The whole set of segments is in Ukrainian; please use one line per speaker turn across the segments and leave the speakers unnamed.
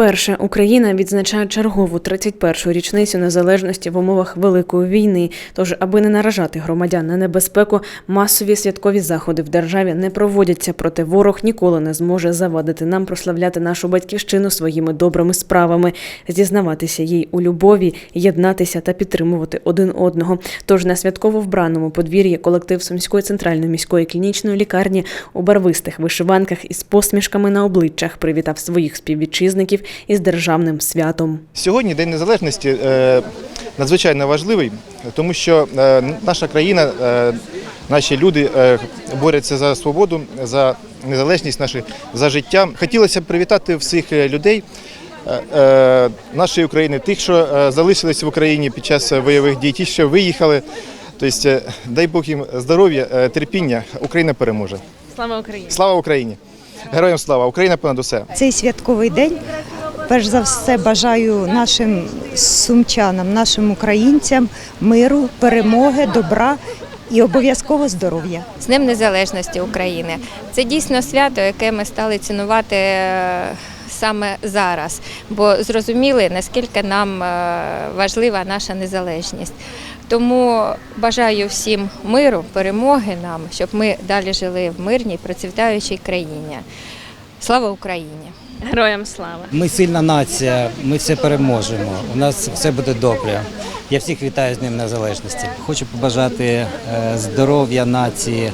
Вперше Україна відзначає чергову 31-ю річницю незалежності в умовах великої війни. Тож, аби не наражати громадян на небезпеку, масові святкові заходи в державі не проводяться. Проте ворог ніколи не зможе завадити нам прославляти нашу батьківщину своїми добрими справами, зізнаватися їй у любові, єднатися та підтримувати один одного. Тож на святково вбраному подвір'ї колектив Сумської центральної міської клінічної лікарні у барвистих вишиванках із посмішками на обличчях привітав своїх співвітчизників із державним святом.
Сьогодні День Незалежності е, надзвичайно важливий, тому що е, наша країна, е, наші люди борються за свободу, за незалежність нашу, за життя. Хотілося б привітати всіх людей нашої України, тих, що залишились в Україні під час бойових дій, ті, що виїхали. Тобто, дай Бог їм здоров'я, терпіння. Україна переможе.
Слава Україні!
Слава Україні! Героям слава! Україна понад усе!
Цей святковий день, перш за все, бажаю нашим сумчанам, нашим українцям миру, перемоги, добра і обов'язково здоров'я.
з Днем Незалежності України. Це дійсно свято, яке ми стали цінувати е, саме зараз, бо зрозуміли, наскільки нам е, важлива наша незалежність. Тому бажаю всім миру, перемоги нам, щоб ми далі жили в мирній, процвітаючій країні. Слава Україні!
Героям слава!
Ми сильна нація, ми все переможемо. У нас все буде добре. Я всіх вітаю з Днем Незалежності. Хочу побажати е, здоров'я нації.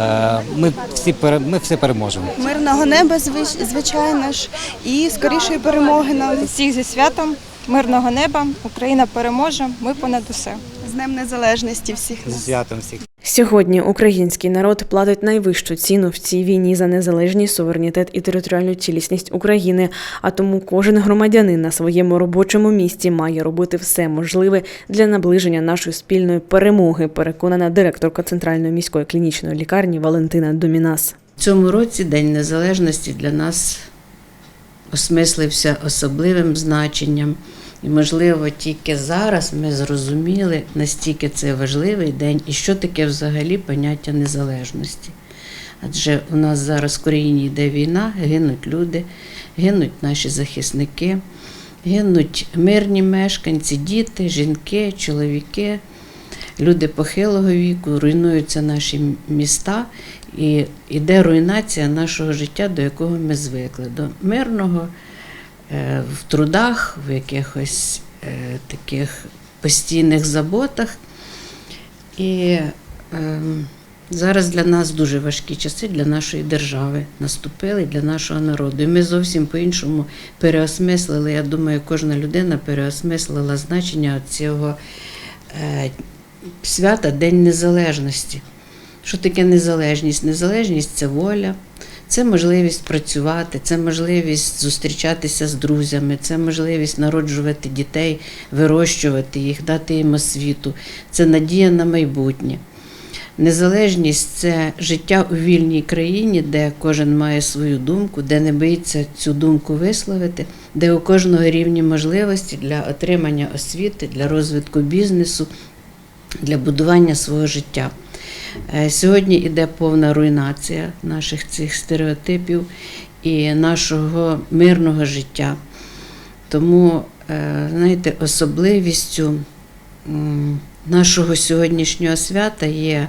Е, Ми всі ми все переможемо.
мирного неба, звич- звичайно ж, і скорішої перемоги нам
Всіх зі святом, мирного неба, Україна переможе, ми понад усе.
з Днем Незалежності всіх
З святом всіх.
Сьогодні український народ платить найвищу ціну в цій війні за незалежність, суверенітет і територіальну цілісність України. А тому кожен громадянин на своєму робочому місці має робити все можливе для наближення нашої спільної перемоги. Переконана директорка центральної міської клінічної лікарні Валентина Домінас.
В цьому році День Незалежності для нас осмислився особливим значенням. І, можливо, тільки зараз ми зрозуміли, настільки це важливий день і що таке взагалі поняття незалежності. Адже у нас зараз в країні йде війна, гинуть люди, гинуть наші захисники, гинуть мирні мешканці, діти, жінки, чоловіки, люди похилого віку, руйнуються наші міста, і йде руйнація нашого життя, до якого ми звикли, до мирного в трудах, в якихось е, таких постійних заботах. І ем, зараз для нас дуже важкі часи для нашої держави наступили, для нашого народу. І ми зовсім по-іншому переосмислили. Я думаю, кожна людина переосмислила значення цього е, свята День Незалежності. Що таке незалежність? Незалежність це воля, це можливість працювати, це можливість зустрічатися з друзями, це можливість народжувати дітей, вирощувати їх, дати їм освіту, це надія на майбутнє. Незалежність це життя у вільній країні, де кожен має свою думку, де не боїться цю думку висловити, де у кожного рівні можливості для отримання освіти, для розвитку бізнесу, для будування свого життя. Е, Сьогодні йде повна руйнація наших цих стереотипів і нашого мирного життя. Тому, е, знаєте, особливістю нашого сьогоднішнього свята є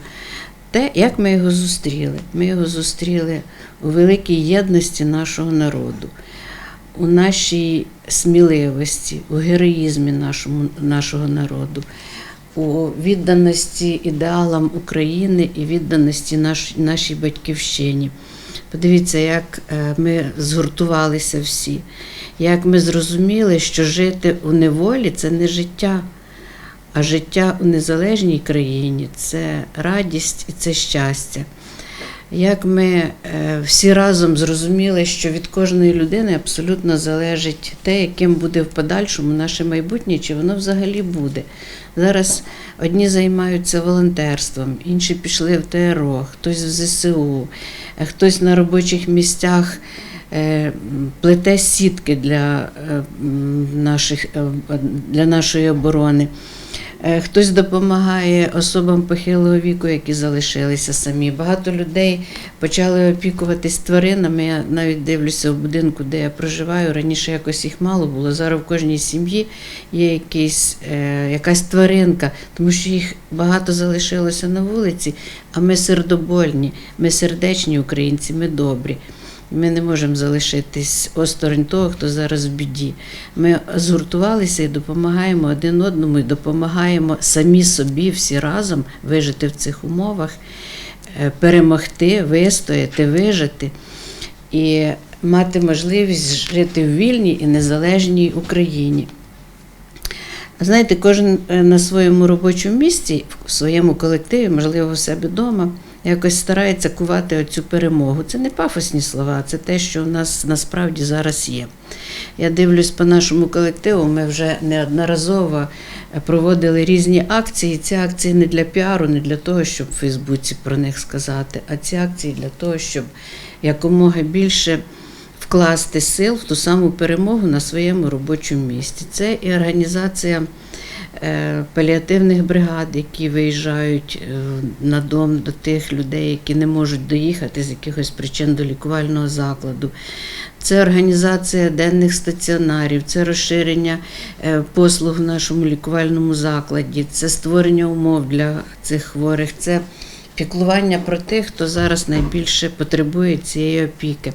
те, як ми його зустріли. Ми його зустріли у великій єдності нашого народу, у нашій сміливості, у героїзмі нашому, нашого народу, у відданості ідеалам України і відданості наш, нашій батьківщині. Подивіться, як е, ми згуртувалися всі, як ми зрозуміли, що жити у неволі це не життя, а життя у незалежній країні це радість і це щастя. Як ми е, всі разом зрозуміли, що від кожної людини абсолютно залежить те, яким буде в подальшому наше майбутнє, чи воно взагалі буде. Зараз одні займаються волонтерством, інші пішли в ТРО, хтось в ЗСУ, хтось на робочих місцях е, плете сітки для, е, наших, для нашої оборони. Е, Хтось допомагає особам похилого віку, які залишилися самі. Багато людей почали опікуватись тваринами. Я навіть дивлюся в будинку, де я проживаю. Раніше якось їх мало було. Зараз в кожній сім'ї є якийсь, е, якась тваринка, тому що їх багато залишилося на вулиці. А ми сердобольні, ми сердечні українці, ми добрі. Ми не можемо залишитись осторонь того, хто зараз в біді. Ми згуртувалися і допомагаємо один одному, і допомагаємо самі собі всі разом вижити в цих умовах, е, перемогти, вистояти, вижити і мати можливість жити в вільній і незалежній Україні. Знаєте, кожен е, на своєму робочому місці, в своєму колективі, можливо, у себе вдома, якось старається кувати оцю перемогу. Це не пафосні слова, це те, що у нас насправді зараз є. Я дивлюсь по нашому колективу, ми вже неодноразово проводили різні акції. Ці акції не для піару, не для того, щоб в Фейсбуці про них сказати, а ці акції для того, щоб якомога більше вкласти сил в ту саму перемогу на своєму робочому місці. Це і організація е, паліативних бригад, які виїжджають е, на дом до тих людей, які не можуть доїхати з якихось причин до лікувального закладу. Це організація денних стаціонарів, це розширення е, послуг в нашому лікувальному закладі, це створення умов для цих хворих, це піклування про тих, хто зараз найбільше потребує цієї опіки.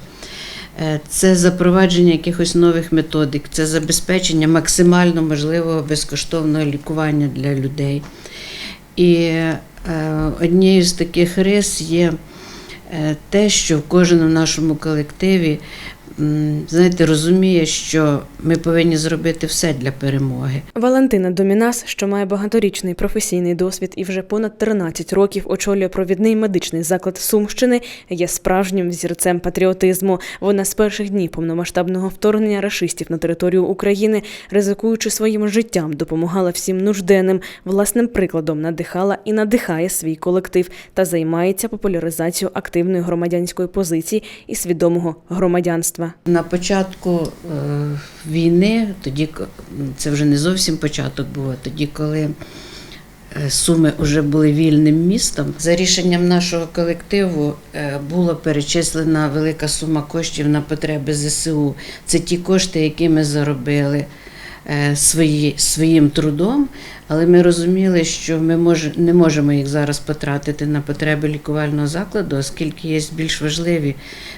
Е, Це запровадження якихось нових методик, це забезпечення максимально можливого безкоштовного лікування для людей. І е, однією з таких рис є е, те, що в кожному нашому колективі знаєте, розуміє, що ми повинні зробити все для перемоги.
Валентина Домінас, що має багаторічний професійний досвід і вже понад 13 років очолює провідний медичний заклад Сумщини, є справжнім взірцем патріотизму. Вона з перших днів повномасштабного вторгнення рашистів на територію України, ризикуючи своїм життям, допомагала всім нужденним, власним прикладом надихала і надихає свій колектив та займається популяризацією активної громадянської позиції і свідомого громадянства.
На початку е, війни, тоді це вже не зовсім початок був, тоді, коли е, Суми вже були вільним містом. За рішенням нашого колективу е, була перечислена велика сума коштів на потреби ЗСУ. Це ті кошти, які ми заробили свої, своїм трудом, але ми розуміли, що ми мож, не можемо їх зараз потратити на потреби лікувального закладу, оскільки є більш важливі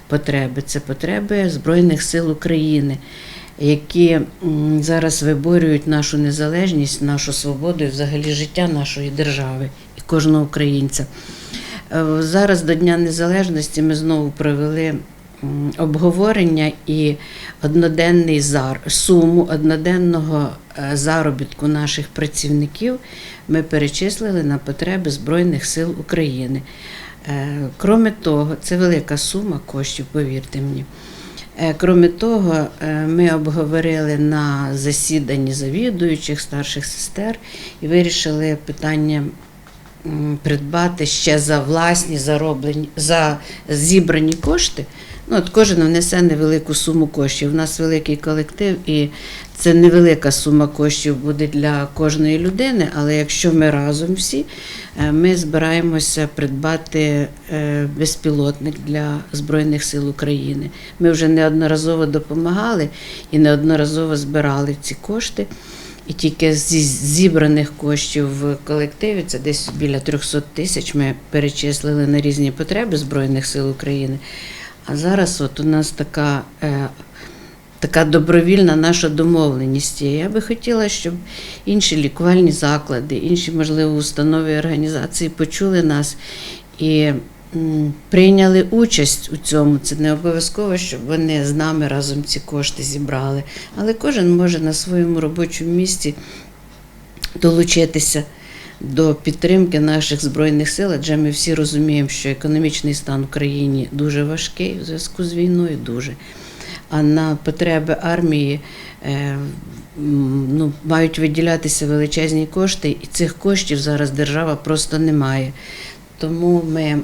потреби. Це потреби Збройних сил України, які зараз виборюють нашу незалежність, нашу свободу і взагалі життя нашої держави і кожного українця. Е, Зараз до Дня Незалежності ми знову провели обговорення і одноденний зар, суму одноденного е, заробітку наших працівників ми перечислили на потреби Збройних сил України. Е, Кроме того, це велика сума коштів, повірте мені. Е, Кроме того, ми обговорили на засіданні завідуючих старших сестер і вирішили питання придбати ще за власні зароблені за зібрані кошти. Ну, от кожен внесе невелику суму коштів. У нас великий колектив, і це невелика сума коштів буде для кожної людини. Але якщо ми разом всі, е, ми збираємося придбати е, безпілотник для Збройних сил України. Ми вже неодноразово допомагали і неодноразово збирали ці кошти. І тільки зі зібраних коштів в колективі, це десь біля 300 тисяч, ми перечислили на різні потреби Збройних сил України. А зараз от у нас така, е, така добровільна наша домовленість. Я би хотіла, щоб інші лікувальні заклади, інші, можливо, установи і організації почули нас і м, прийняли участь у цьому. Це не обов'язково, щоб вони з нами разом ці кошти зібрали. Але кожен може на своєму робочому місці долучитися до підтримки наших збройних сил, адже ми всі розуміємо, що економічний стан в країні дуже важкий в зв'язку з війною, дуже. А на потреби армії е, ну, мають виділятися величезні кошти, і цих коштів зараз держава просто не має. Тому ми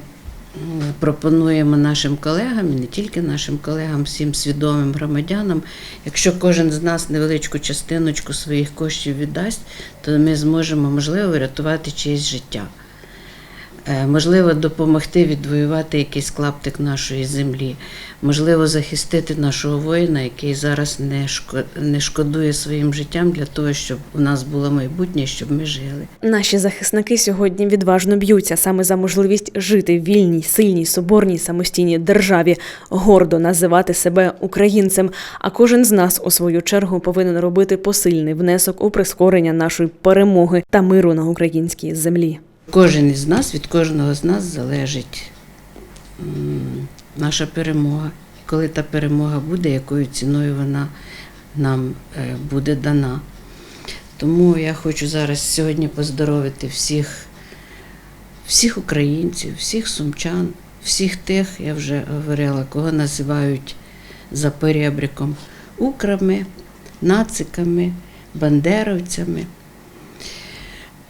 пропонуємо нашим колегам, і не тільки нашим колегам, всім свідомим громадянам. Якщо кожен з нас невеличку частиночку своїх коштів віддасть, то ми зможемо, можливо, врятувати чиєсь життя. Е, Можливо, допомогти відвоювати якийсь клаптик нашої землі, можливо, захистити нашого воїна, який зараз не шко- не шкодує своїм життям для того, щоб у нас було майбутнє, щоб ми жили.
Наші захисники сьогодні відважно б'ються саме за можливість жити в вільній, сильній, соборній, самостійній державі, гордо називати себе українцем. А кожен з нас, у свою чергу, повинен робити посильний внесок у прискорення нашої перемоги та миру на українській землі.
Кожен із нас, від кожного з нас залежить наша перемога. Коли та перемога буде, якою ціною вона нам е, буде дана. Тому я хочу зараз сьогодні поздоровити всіх, всіх українців, всіх сумчан, всіх тих, я вже говорила, кого називають за перебріком украми, нациками, бандеровцями.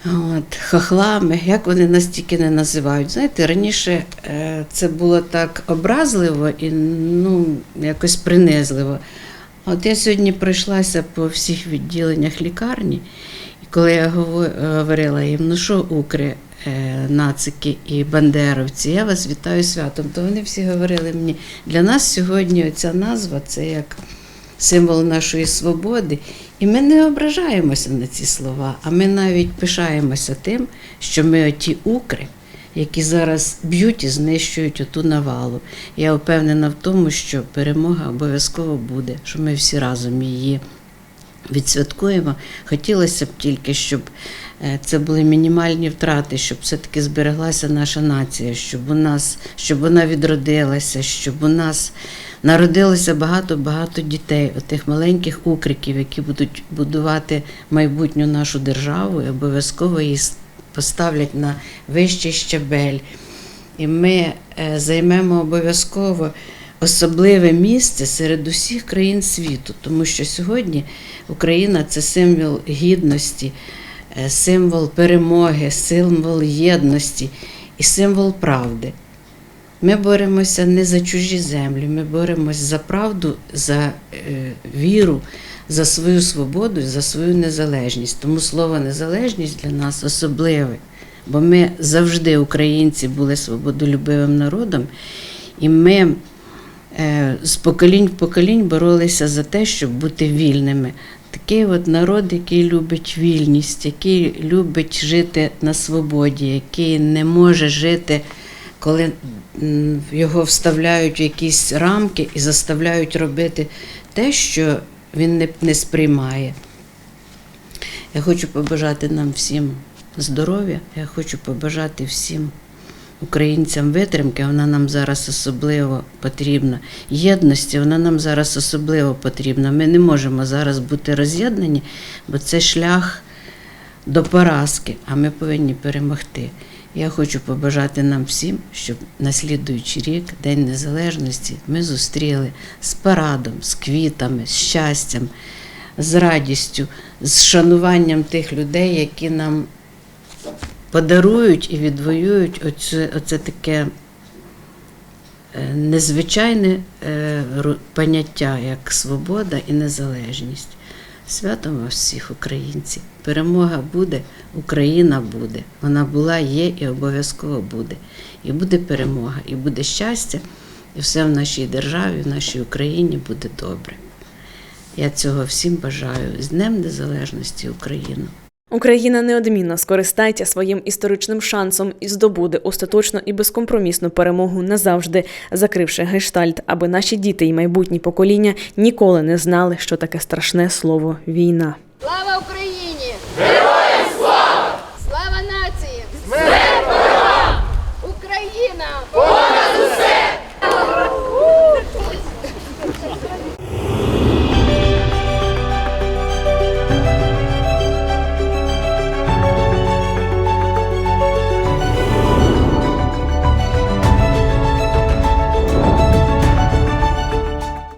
От, хохлами, як вони нас тільки не називають. Знаєте, раніше е, це було так образливо і ну, якось принизливо. От я сьогодні пройшлася по всіх відділеннях лікарні, і коли я говорила їм, ну що укри, е, нацики і бандеровці, я вас вітаю святом, то вони всі говорили мені, для нас сьогодні ця назва це як символ нашої свободи. І ми не ображаємося на ці слова, а ми навіть пишаємося тим, що ми оті укри, які зараз б'ють і знищують оту навалу. Я впевнена в тому, що перемога обов'язково буде, що ми всі разом її відсвяткуємо. Хотілося б тільки, щоб е, це були мінімальні втрати, щоб все-таки збереглася наша нація, щоб у нас, щоб вона відродилася, щоб у нас народилося багато-багато дітей, отих маленьких укриків, які будуть будувати майбутню нашу державу і обов'язково її поставлять на вищий щабель. І ми е, займемо обов'язково особливе місце серед усіх країн світу, тому що сьогодні Україна це символ гідності, е, символ перемоги, символ єдності і символ правди. Ми боремося не за чужі землі, ми боремося за правду, за е, віру, за свою свободу, за свою незалежність. Тому слово незалежність для нас особливе, бо ми завжди, українці, були свободолюбивим народом, і ми е, з поколінь в поколінь боролися за те, щоб бути вільними. Такий от народ, який любить вільність, який любить жити на свободі, який не може жити, коли його вставляють в якісь рамки і заставляють робити те, що він не, не сприймає. Я хочу побажати нам всім здоров'я, я хочу побажати всім українцям витримки, вона нам зараз особливо потрібна. Єдності, вона нам зараз особливо потрібна. Ми не можемо зараз бути роз'єднані, бо це шлях до поразки, а ми повинні перемогти. Я хочу побажати нам всім, щоб на слідуючий рік, День Незалежності, ми зустріли з парадом, з квітами, з щастям, з радістю, з шануванням тих людей, які нам подарують і відвоюють оце, оце таке е, незвичайне е, поняття, як свобода і незалежність. Святом вас всіх, українці! Перемога буде, Україна буде. Вона була, є і обов'язково буде. І буде перемога, і буде щастя, і все в нашій державі, в нашій Україні буде добре. Я цього всім бажаю з Днем Незалежності України.
Україна неодмінно скористається своїм історичним шансом і здобуде остаточну і безкомпромісну перемогу назавжди, закривши гештальт, аби наші діти і майбутні покоління ніколи не знали, що таке страшне слово війна.
Слава Україні! Героям